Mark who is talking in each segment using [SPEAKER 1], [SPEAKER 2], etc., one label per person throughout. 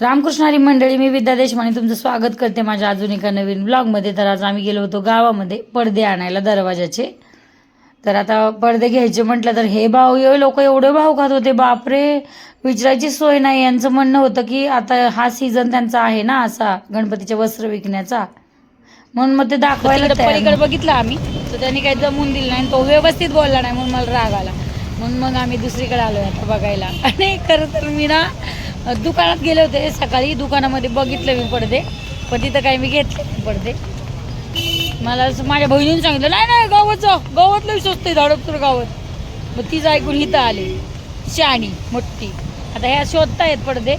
[SPEAKER 1] रामकृष्ण हरी मंडळी मी विद्या देशमाने तुमचं स्वागत करते माझ्या अजून एका नवीन ब्लॉगमध्ये तर आज आम्ही गेलो होतो गावामध्ये पडदे आणायला दरवाजाचे तर आता पडदे घ्यायचे म्हटलं तर हे भाव लोक एवढे भाव खात होते बापरे! विचारायची सोय नाही. यांचं म्हणणं होतं की आता हा सीझन त्यांचा आहे ना असा गणपतीचे वस्त्र विकण्याचा. म्हणून मग ते दाखवायला पलीकडे बघितलं आम्ही. तर त्यांनी काही जमून दिलं नाही. तो व्यवस्थित बोलला नाही म्हणून मला राग आला. म्हणून मग आम्ही दुसरीकडे आलो आता बघायला. आणि खरं तर मी ना दुकानात गेले होते. सकाळी दुकानामध्ये बघितलं मी पडदे. पण तिथं काही मी घेतले नाही पडदे. मला असं माझ्या बहिणीने सांगितलं नाही नाही गावात जा गावात लई स्वस्त आहे झाडपतूर गावात. मग तीच ऐकून इथं आली. शाणी मोठी. आता ह्या शोधतायत पडदे.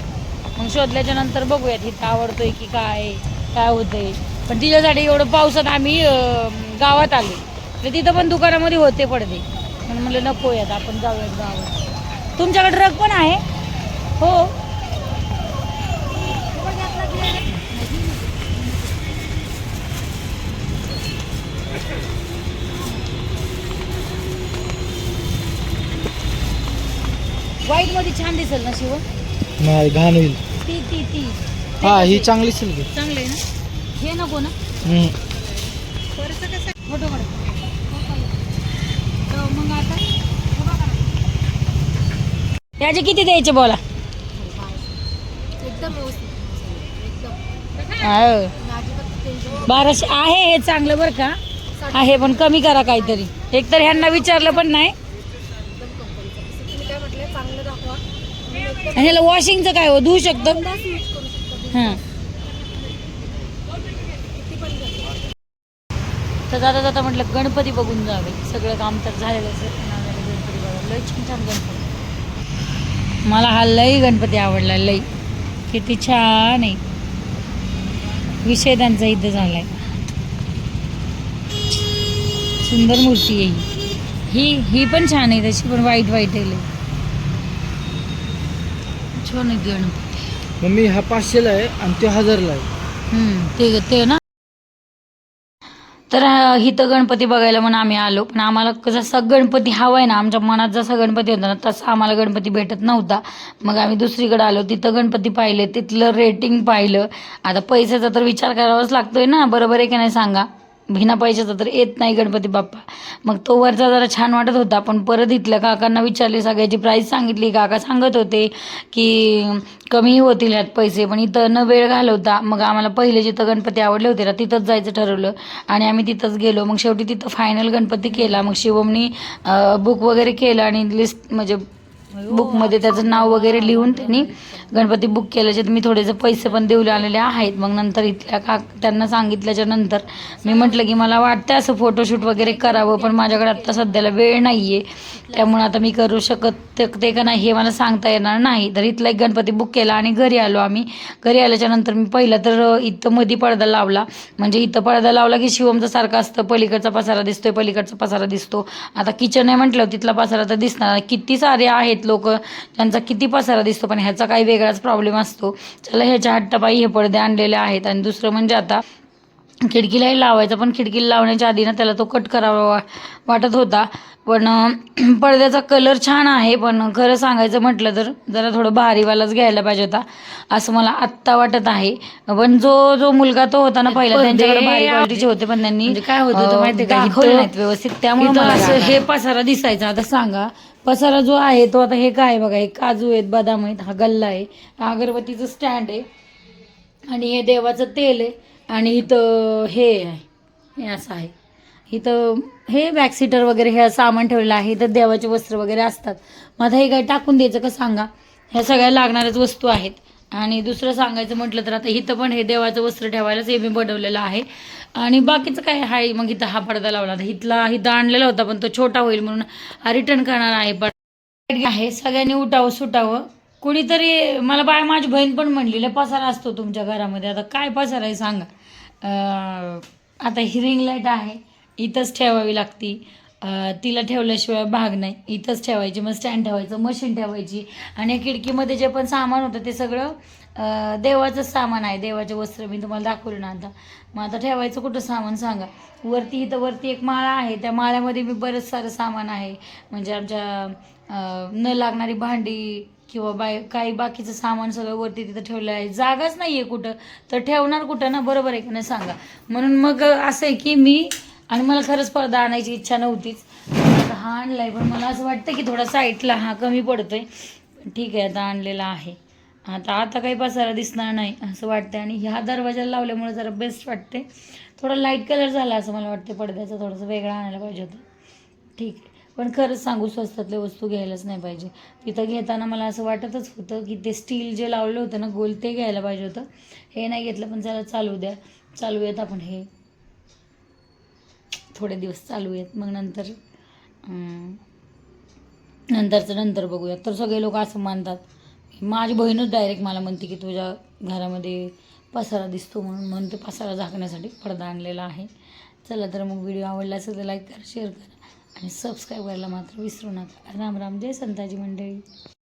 [SPEAKER 1] मग शोधल्याच्या नंतर बघूयात इथं आवडतोय की काय काय होतंय. पण तिच्यासाठी एवढं पावसात आम्ही गावात आलो. तर तिथं पण दुकानामध्ये होते पडदे. म्हणून म्हणलं नको यात आपण जाऊयात गावात. तुमच्याकडे ट्रक पण आहे? हो. व्हाईटमध्ये छान दिसेल ना शिव
[SPEAKER 2] नाही घाण होईल.
[SPEAKER 1] ती ती ती.
[SPEAKER 2] हा ही चांगली असेल की
[SPEAKER 1] चांगलं आहे ना? हे नको ना?
[SPEAKER 2] हम्म.
[SPEAKER 1] फोटो काढ. तर मग आता याचे किती द्यायचे बोला?
[SPEAKER 3] एकदम व्यवस्थित. एकदम.
[SPEAKER 1] आहे.
[SPEAKER 3] अजिबात टेन्शन
[SPEAKER 1] बाराशे आहे हे चांगलं बरं का? आहे पण कमी करा काहीतरी. एक तर ह्यांना विचारलं पण नाही. आणि ह्याला वॉशिंगचं काय हो? धुवू शकतो?
[SPEAKER 3] बिनधास्त
[SPEAKER 1] हां. तर जाता जाता म्हटलं गणपती बघून जावे. सगळं काम तर झालेलं असेल. गणपती लई छान छान गणपती. मला हा लई गणपती आवडला लई. किती छान आहे. विषय त्यांचा इथं झालाय. सुंदर मूर्ती आहे ही. ही पण छान आहे तशी पण वाईट वाईट आहे छान आहे गणपती.
[SPEAKER 2] मम्मी हा पाचशेला आहे आणि तो हजारला आहे.
[SPEAKER 1] हम्म, ते ते ना. तर इथं गणपती बघायला म्हणून आम्ही आलो पण आम्हाला जसा गणपती हवा आहे ना आमच्या मनात जसा गणपती होता ना तसा आम्हाला गणपती भेटत नव्हता. मग आम्ही दुसरीकडे आलो तिथं गणपती पाहिले तिथलं रेटिंग पाहिलं. आता पैशाचा तर विचार करावाच लागतोय ना बरोबर आहे की नाही सांगा? बिना पैशाचा तर येत नाही गणपती बाप्पा. मग तो वरचा जरा छान वाटत होता पण परत इथल्या काकांना विचारले सगळ्याची प्राईस सांगितली. काका सांगत होते की कमी होतील ह्यात पैसे पण इथं न वेळ घालवता. मग आम्हाला पहिले जिथं गणपती आवडले होते ना तिथंच जायचं ठरवलं. आणि आम्ही तिथंच गेलो. मग शेवटी तिथं फायनल गणपती केला. मग शिवमनी बुक वगैरे केलं आणि लिस्ट म्हणजे बुकमध्ये त्याचं नाव वगैरे लिहून त्यांनी गणपती बुक केल्याचे मी थोडेसे पैसे पण देऊ आलेले आहेत. मग नंतर इथल्या का त्यांना सांगितल्याच्या नंतर मी म्हटलं की मला वाटतं असं फोटोशूट वगैरे करावं पण माझ्याकडे आत्ता सध्याला वेळ नाही आहे त्यामुळे आता मी करू शकत ते- ते का नाही हे मला सांगता येणार नाही. तर इथला एक गणपती बुक केला आणि घरी आलो आम्ही. घरी आल्याच्यानंतर मी पहिलं तर इथं मधी पडदा लावला. म्हणजे इथं पडदा लावला की शिवमचं सारखं असतं. पलीकडचा पसारा दिसतोय पलीकडचा पसारा दिसतो. आता किचन आहे म्हटलं तिथला पसारा तर दिसणार किती सारे आहेत लोक त्यांचा किती पसारा दिसतो पण ह्याचा काही वेगळाच प्रॉब्लेम असतो. चला ह्याच्या हट्टापायी हे पडदे आणलेले आहेत. आणि दुसरं म्हणजे आता खिडकीलाही लावायचा पण खिडकीला लावण्याच्या आधी ना त्याला तो कट करावा वाटत होता. पण पडद्याचा कलर छान आहे पण खरं सांगायचं म्हटलं तर जरा थोडं भारीवालाच घ्यायला पाहिजे होता असं मला आत्ता वाटत आहे. पण जो जो मुलगा तो होता ना पहिला त्यांच्याकडे भारी क्वालिटीचे होते पण त्यांनी काय होत होतं माहिती नाहीत व्यवस्थित त्यामुळे मला असं हे पसारा दिसायचा. आता सांगा पसारा जो आहे तो आता हे काय बघा हे काजू आहेत बदाम आहेत हा गल्ला आहे हा अगरबत्तीचं स्टँड आहे. आणि हे देवाचं तेल आहे आणि इथं हे आहे हे असं आहे. इथं हे बॅकसीटर वगैरे हे सामान ठेवलेलं आहे. इथं देवाचे वस्त्र वगैरे असतात. मग आता हे काय टाकून द्यायचं का सांगा? ह्या सगळ्या लागणाऱ्याच वस्तू आहेत. आणि दुसरं सांगायचं म्हटलं तर आता इथं पण हे देवाचं वस्त्र ठेवायलाच हे मी बनवलेलं आहे. आणि बाकीचं काय आहे? मग इथं हा पडदा लावला. आता इथला इथं आणलेला होता पण तो छोटा होईल म्हणून हा रिटर्न करणार आहे. पण आहे सगळ्यांनी उठावं सुटावं. कुणीतरी मला बाय माझी बहीण पण म्हणली पसारा असतो तुमच्या घरामध्ये. आता काय पसारा आहे सांगा. आता ही रिंग लाइट आहे. इथंच ठेवावी लागती. तिला ठेवल्याशिवाय भाग नाही. इथंच ठेवायची मग स्टँड ठेवायचं मशीन ठेवायची आणि खिडकीमध्ये जे पण सामान होतं ते सगळं देवाचंच सामान आहे. देवाचे वस्त्र मी तुम्हाला दाखवलं ना आता. मग आता ठेवायचं कुठं सामान सांगा. वरती इथं वरती एक माळा आहे. त्या माळ्यामध्ये मी बरंच सारं सामान आहे. म्हणजे आमच्या न लागणारी भांडी किंवा बाय काही बाकीचं सामान सगळं वरती तिथं ठेवलं आहे. जागाच नाही आहे कुठं. तर ठेवणार कुठं ना? बरोबर आहे की नाही सांगा. म्हणून मग असं आहे की मी आणि मला खरंच पडदा आणायची इच्छा नव्हतीच. आता हा आणलाय पण मला असं वाटतं की थोडा साईटला हा कमी पडतोय. पण ठीक आहे आता आणलेला आहे. आता आता काही पसारा दिसणार नाही असं वाटतं आणि ह्या दरवाजाला लावल्यामुळे जरा बेस्ट वाटते थोडा लाइट कलर झाला असं मला वाटते पडद्याचा थोडंसं वेगळा आणायला पाहिजे होतं. ठीक आहे. पण खरंच सांगू स्वस्तातल्या वस्तू घ्यायलाच नाही पाहिजे. तिथं घेताना मला असं वाटतच होतं की ते स्टील जे लावलं होतं ना गोल ते घ्यायला पाहिजे होतं. हे नाही घेतलं पण चला चालू द्या. चालूयात आपण हे. थोडे दिवस चालू आहेत. मग नंतर नंतरचं नंतर बघूया तर सगळे लोक असं मानतात. माझी बहीणच डायरेक्ट मला म्हणते की तुझ्या घरामध्ये पसारा दिसतो म्हणून म्हणून पसारा झाकण्यासाठी पडदा आणलेला आहे. चला तर मग व्हिडिओ आवडला असेल तर लाईक करा शेअर करा आणि सबस्क्राईब करायला मात्र विसरू नका. राम राम. जय संताजी मंडळी.